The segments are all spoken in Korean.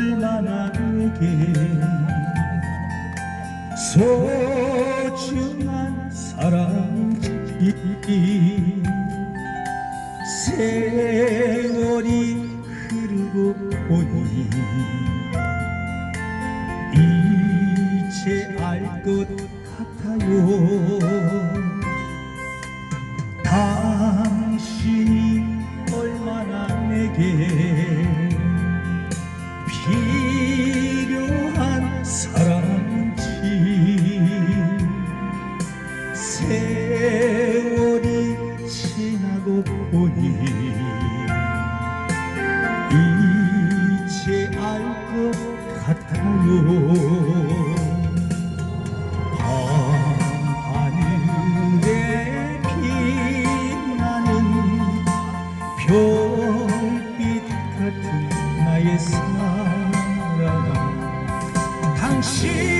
얼마나 내게 소중한 사랑인지. 세월이 흐르고 보니 이제 알 것 같아요 보니 이제 알 것 같아요. 밤하늘에 빛나는 별빛 같은 나의 사랑. 당신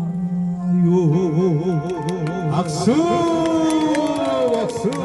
박수! 박수!